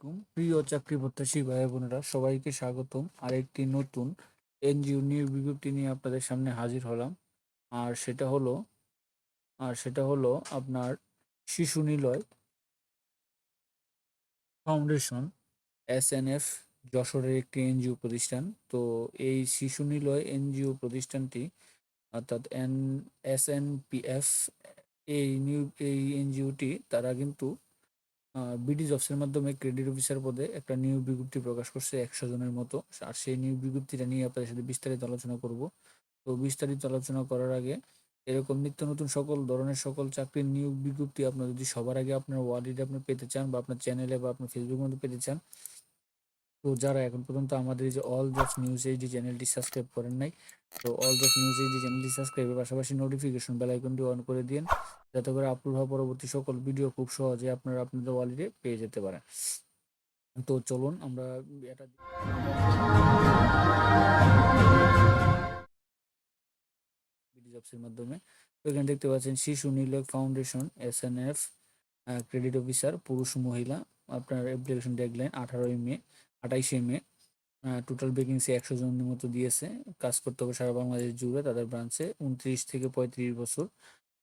আলাইকুম। প্রিয় চাকরি প্রত্যাশী ভাই বোনেরা, সবাইকে স্বাগতম। আরেকটি নতুন এনজিও নিয়োগ বিজ্ঞপ্তি নিয়ে আপনাদের সামনে হাজির হলাম। আর সেটা হলো, আর সেটা হলো আপনার Shishu Niloy foundation, S N F, যশোরের একটি এনজিও প্রতিষ্ঠান। তো এই শিশু নিলয় এনজিও প্রতিষ্ঠানটি, অর্থাৎ N, S N P F, এই নিউ এই এনজিওটি, তারা কিন্তু বিডি জবসের মাধ্যমে ক্রেডিট অফিসার পদে একটা নিয়োগ বিজ্ঞপ্তি প্রকাশ করছে একশো জনের মতো। আর সেই নিয়োগ বিজ্ঞপ্তিটা নিয়ে আপনাদের সাথে বিস্তারিত আলোচনা করব। তো বিস্তারিত আলোচনা করার আগে এরকম নিত্য নতুন সকল ধরনের সকল চাকরির নিয়োগ বিজ্ঞপ্তি আপনার যদি সবার আগে আপনার ওয়ার্ডিতে আপনি পেতে চান বা আপনার চ্যানেলে বা আপনার ফেসবুকের মধ্যে পেতে চান, তো যারা এখন পর্যন্ত আমাদের যে অল জবস নিউজ এইচডি চ্যানেলটি সাবস্ক্রাইব করেন নাই, তো অল জবস নিউজ এইচডি চ্যানেলটি সাবস্ক্রাইবের পাশাপাশি নোটিফিকেশন বেল আইকনটি অন করে দিন। যাতে করে আপলোড হওয়া পরবর্তী সকল ভিডিও খুব সহজে আপনারা আপনাদের ওয়ালেটে পেয়ে যেতে পারেন। তো চলুন আমরা এটা জবসের মাধ্যমে। তো এখানে দেখতে পাচ্ছেন, Shishu Niloy foundation S N F credit officer পুরুষ, মহিলা। আপনার অ্যাপ্লিকেশন ডেডলাইন আঠারোই মে, আঠাইশে মে। টোটাল ভ্যাকেন্সি একশো জনের মতো দিয়েছে। কাজ করতে হবে সারা বাংলাদেশ জুড়ে, তাদের ব্রাঞ্চে উনত্রিশ থেকে পঁয়ত্রিশ বছর।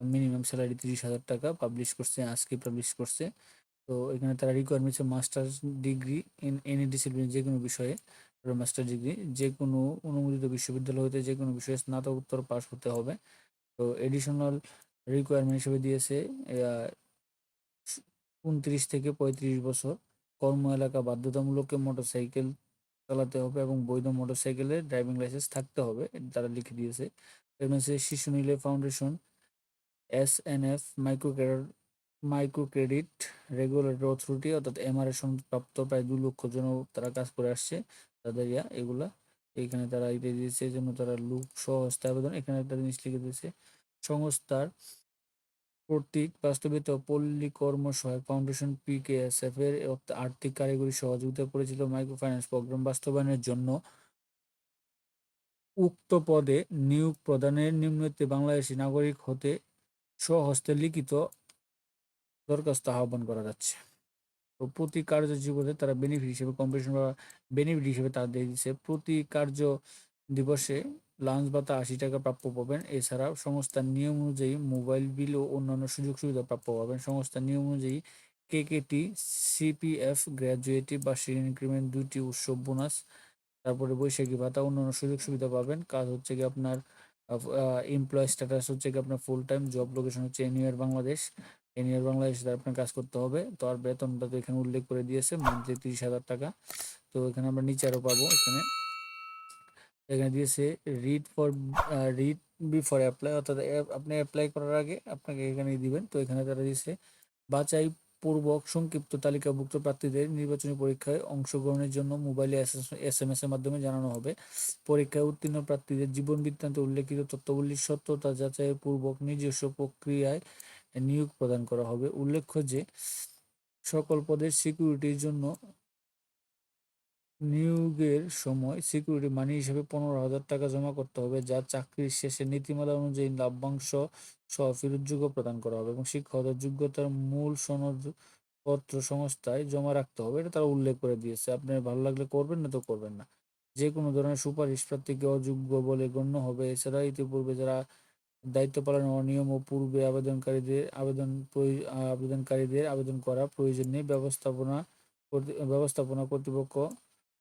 মিনিমাম স্যালারি তিরিশ হাজার টাকা পাবলিশ করছে, আজকে পাবলিশ করছে। তো এখানে তারা requirements masters degree in any discipline যে কোনো বিষয়ে মাস্টার ডিগ্রি যে কোনো অনুমোদিত বিশ্ববিদ্যালয় হতে যে কোনো বিষয়ে স্নাতকোত্তর পাস হতে হবে। তো এডিশনাল রিকোয়ারমেন্ট হিসেবে দিয়েছে উনত্রিশ থেকে পঁয়ত্রিশ বছর। কর্ম এলাকা বাধ্যতামূলক মোটরসাইকেল চালাতে হবে এবং বৈধ মোটরসাইকেলের ড্রাইভিং লাইসেন্স থাকতে হবে তারা লিখে দিয়েছে। মধ্যে Shishu Niloy foundation S N F micro credit regulator authority অর্থাৎ এমআরএ প্রাপ্ত প্রায় দু লক্ষ জন তারা কাজ করে আসছে। তাদের ইয়া, এগুলা। এখানে তারা এটা দিয়েছে, এই জন্য তারা লোক সহস্তে আবেদন। এখানে একটা জিনিস লিখে দিয়েছে, সংস্থার কর্তৃক বাস্তবিত পল্লী কর্ম সহায়ক ফাউন্ডেশন পিকেএসএফ এর আর্থিক কারিগরি সহযোগিতা পরিচিত মাইক্রো ফাইন্যান্স প্রোগ্রাম বাস্তবায়নের জন্য। উক্ত পদে নিয়োগ প্রদানের নিম্নতে বাংলাদেশি নাগরিক হতে স্বহস্তে লিখিত দরখাস্ত আহ্বান করা যাচ্ছে। তো প্রতি কার্য জীবনে তারা বেনিফিট হিসেবে কম্পিটিশন বা বেনিফিট হিসেবে তারা দিয়ে দিচ্ছে। প্রতি কার্য দিবসে লাঞ্চ ভাতা আশি টাকা প্রাপ্য পাবেন। এছাড়াও সংস্থার নিয়ম অনুযায়ী মোবাইল বিল ও অন্যান্য সুযোগ সুবিধা প্রাপ্য পাবেন। সংস্থার নিয়ম অনুযায়ী কে কে কেকেটি সিপিএফ গ্র্যাজুয়েটি বা ইনক্রিমেন্ট দুইটি উৎসব বোনাস তারপরে বৈশাখী ভাতা, অন্যান্য সুযোগ সুবিধা পাবেন। কাজ হচ্ছে কি আপনার এমপ্লয় স্ট্যাটাস হচ্ছে কি আপনার ফুল টাইম জব লোকেশন হচ্ছে এনিয়ার বাংলাদেশ এনিয়ার বাংলাদেশ আপনার কাজ করতে হবে। তো আর বেতনটা তো এখানে উল্লেখ করে দিয়েছে মান্থলি তিরিশ হাজার টাকা। তো এখানে আমরা নিচে আরও পাবো এখানে। এখানে দিয়েছে read for read before apply অর্থাৎ আপনি অ্যাপ্লাই করার আগে আপনাকে এখানে দিবেন। তো এখানে তারা দিয়েছে, বাছাই পূর্বক সংক্ষিপ্ত তালিকাভুক্ত প্রার্থীদের নির্বাচনী পরীক্ষায় অংশগ্রহণের জন্য মোবাইলে এস এম এস এর মাধ্যমে জানানো হবে। পরীক্ষায় উত্তীর্ণ প্রার্থীদের জীবন বৃত্তান্তে উল্লেখিত তথ্যগুলির সত্যতা যাচাইয়ের পূর্বক নিজস্ব প্রক্রিয়ায় নিয়োগ প্রদান করা হবে। উল্লেখ্য যে, সকল পদের সিকিউরিটির জন্য নিয়োগের সময় সিকিউরিটি মানি হিসেবে পনেরো হাজার টাকা জমা করতে হবে, যা চাকরির শেষে নীতিমালা অনুযায়ী লাভ্যাংশ সহ ফেরতযোগ্য প্রদান করা হবে এবং শিক্ষকদের যোগ্যতার মূল সনদপত্র সংস্থায় জমা রাখতে হবে। এটা তারা উল্লেখ করে দিয়েছে। আপনার ভালো লাগলে করবেন, না তো করবেন না। যে কোনো ধরনের সুপারিশ প্রার্থীকে অযোগ্য বলে গণ্য হবে। এছাড়া ইতিপূর্বে যারা দায়িত্ব পালনের অনিয়ম ও পূর্বে আবেদনকারীদের আবেদন আবেদনকারীদের আবেদন করা প্রয়োজন নেই, ব্যবস্থাপনা ব্যবস্থাপনা কর্তৃপক্ষ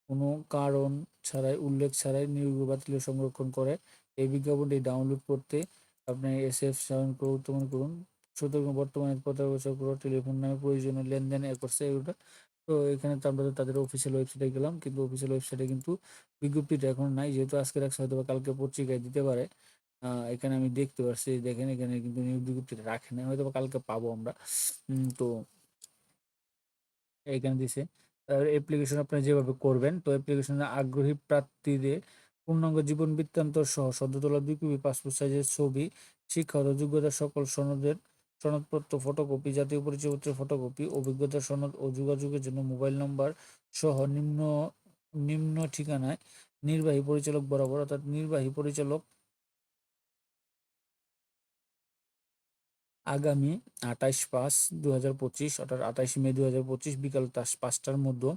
কোনো কারণ ছাড়াই, উল্লেখ ছাড়াই নিয়োগ বাতিল সংরক্ষণ করে। এই বিজ্ঞাপনটি ডাউনলোড করতে আপনি এস এফ সেভেন উত্তমন করুন। সুতরাং বর্তমানে পনেরো বছর পুরো টেলিফোন নামে প্রয়োজনীয় লেনদেন এ করছে এগুলো। তো এখানে তো আমরা তাদের অফিসিয়াল ওয়েবসাইটে গেলাম, কিন্তু অফিসিয়াল ওয়েবসাইটে কিন্তু বিজ্ঞপ্তিটা এখন নাই। যেহেতু আজকে রাখছে হয়তো বা কালকে পত্রিকায় দিতে পারে এখানে আমি দেখতে পাচ্ছি দেখেন এখানে কিন্তু নিয়োগ বিজ্ঞপ্তিটা রাখে না হয়তো কালকে পাবো আমরা। তো এখানে দিছে। অ্যাপ্লিকেশন আপনি যেভাবে করবেন, তো অ্যাপ্লিকেশনে আগ্রহী প্রার্থীদের পূর্ণাঙ্গ জীবন বৃত্তান্ত সহ সদ্য তোলা দুই কপি পাসপোর্ট সাইজের ছবি শিক্ষাগত যোগ্যতা সকল সনদের, সনদপত্র ফটোকপি জাতীয় পরিচয়পত্রের ফটোকপি অভিজ্ঞতা সনদ ও যোগাযোগের জন্য মোবাইল নম্বর সহ নিম্ন নিম্ন ঠিকানায় নির্বাহী পরিচালক বরাবর, অর্থাৎ নির্বাহী পরিচালক আগামী আঠাইশ পাঁচ দু হাজার পঁচিশ অর্থাৎ আঠাইশ মে দু হাজার পঁচিশ বিকাল পাঁচটার মধ্যে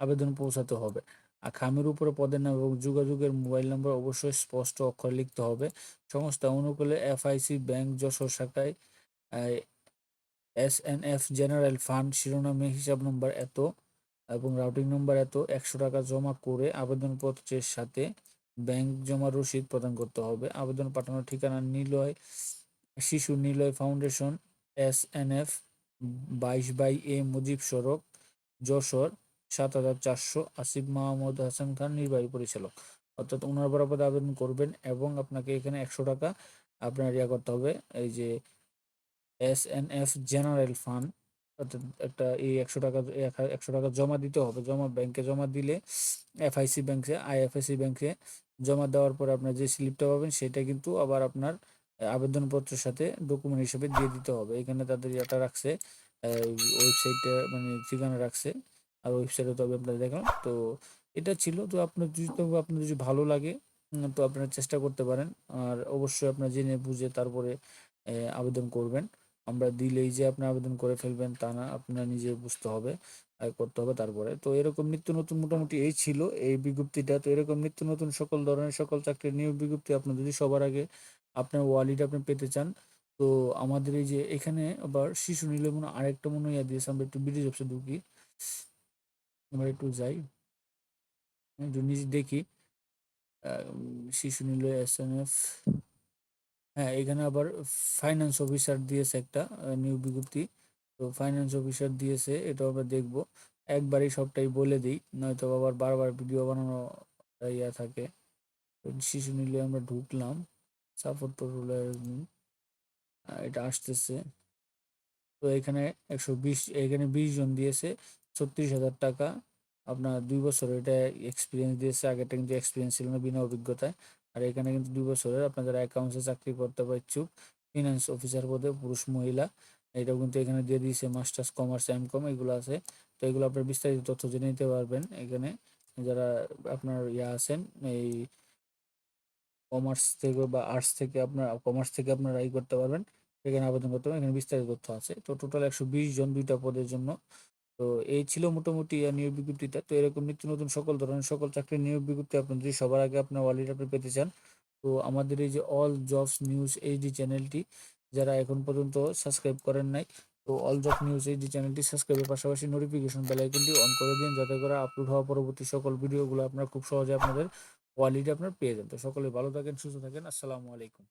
আবেদন পৌঁছাতে হবে। আর খামের উপরে পদের নাম এবং যোগাযোগের মোবাইল নম্বর অবশ্যই স্পষ্ট অক্ষরে লিখতে হবে। সংস্থা অনুকূলে এফআইসি ব্যাংক, যশোর শাখায় S N F general fund, শিরোনামে হিসাব নম্বর এত এবং রাউটিং নম্বর এত একশো টাকা জমা করে আবেদনপত্রের সাথে ব্যাংক জমা রসিদ প্রদান করতে হবে। আবেদন পাঠানোর ঠিকানা Niloy Shishu Niloy foundation, S N F, বাইশ বাই এ মুজিব সড়ক, যশোর, সাত হাজার চারশো। আসিফ মাহমুদ হাসান খান নির্বাহী পরিচালক। অর্থাৎ ওনার বরাবর আবেদন করবেন এবং আপনাকে এখানে একশো টাকা আপনার ইয়া করতে হবে। এই যে S N F general fund, অর্থাৎ একটা এই একশো টাকা একশো টাকা জমা দিতে হবে। জমা ব্যাংকে জমা দিলে এফআইসি ব্যাংকে, আইএফআইসি ব্যাংকে জমা দেওয়ার পর আপনার যে স্লিপটা পাবেন সেটা কিন্তু আবার আপনার আবেদনপত্রের সাথে ডকুমেন্ট হিসেবে দিয়ে দিতে হবে। এখানে তাদের এটা রাখছে ওয়েবসাইটে মানে ঠিকানা রাখছে, আর ওয়েবসাইটে তো আমি আপনাদের দেখলাম। তো এটা ছিল। তো আপনার যদি তবু আপনার যদি ভালো লাগে তো আপনারা চেষ্টা করতে পারেন। আর অবশ্যই আপনার জেনে বুঝে তারপরে আবেদন করবেন। আমরা দিলেই যে আপনি আবেদন করে ফেলবেন তা না, আপনার নিজে বুঝতে হবে। করতে হবে তারপরে। তো এরকম নিত্য নতুন মোটামুটি এই ছিল এই বিজ্ঞপ্তিটা। তো এরকম নিত্য নতুন সকল ধরনের সকল চাকরির নিয়োগ বিজ্ঞপ্তি আপনি যদি সবার আগে আপনার ওয়ালিট আপনি পেতে চান, তো আমাদের এই যে এখানে আবার শিশু নিলে মনে আরেকটা মনে ইয়া দিয়েছে, আমরা একটু বিডি জবসে ঢুকি। আমরা একটু যাই। একটু নিজে দেখি। শিশু নিল এস এন এফ হ্যাঁ এখানে আবার ফাইন্যান্স অফিসার দিয়েছে একটা নিয়োগ বিজ্ঞপ্তি। তো ফাইন্যান্স অফিসার দিয়েছে, এটা আমরা দেখব। একবারই সবটাই বলে দিই, নয়তো আবার বারবার ভিডিও বানানো ইয়া থাকে। শিশু নিলে আমরা ঢুকলাম সাপোর্ট এটা আসতেছে। তো এখানে একশো বিশ, এখানে বিশ জন দিয়েছে, ছত্রিশ হাজার টাকা। আপনার দুই বছর এটা এক্সপিরিয়েন্স দিয়েছে আগেরটা কিন্তু এক্সপিরিয়েন্স ছিল না বিনা অভিজ্ঞতায়। আর এখানে কিন্তু দুই বছরের আপনার যারা অ্যাকাউন্টসে চাকরি করতে বা ইচ্ছুক ফিনান্স অফিসার পদে পুরুষ মহিলা। এটাও কিন্তু এখানে দিয়ে দিয়েছে, মাস্টার্স, কমার্স এম কম এগুলো আছে। তো এগুলো আপনার বিস্তারিত তথ্য জেনে নিতে পারবেন এখানে। যারা আপনার ইয়া আছেন, এই কমার্স থেকে বা আর্টস থেকে আপনার, কমার্স থেকে আপনারা ই করতে পারবেন। এখানে আবেদন করতে পারবেন এখানে বিস্তারিত তথ্য আছে। তো টোটাল একশো বিশ জন দুইটা পদের জন্য। তো এই ছিল মোটামুটি নিয়োগ বিজ্ঞপ্তিটা। তো এরকম নিত্য নতুন সকল ধরনের সকল চাকরির নিয়োগ বিজ্ঞপ্তি আপনি যদি সবার আগে আপনার ওয়ালেট আপনি পেতে চান, তো আমাদের এই যে অল জবস নিউজ এইচডি চ্যানেলটি যারা এখন পর্যন্ত সাবস্ক্রাইব করেন নাই, তো অল জব নিউজ এইচডি চ্যানেলটি সাবস্ক্রাইবের পাশাপাশি নোটিফিকেশন বেল আইকনটি অন করে দিন, যাতে করে আপলোড হওয়া পরবর্তী সকল ভিডিওগুলো আপনারা খুব সহজে আপনাদের কোয়ালিটি আপনার পেয়ে যান। তো সকলে ভালো থাকেন, সুস্থ থাকেন, আসসালামু আলাইকুম।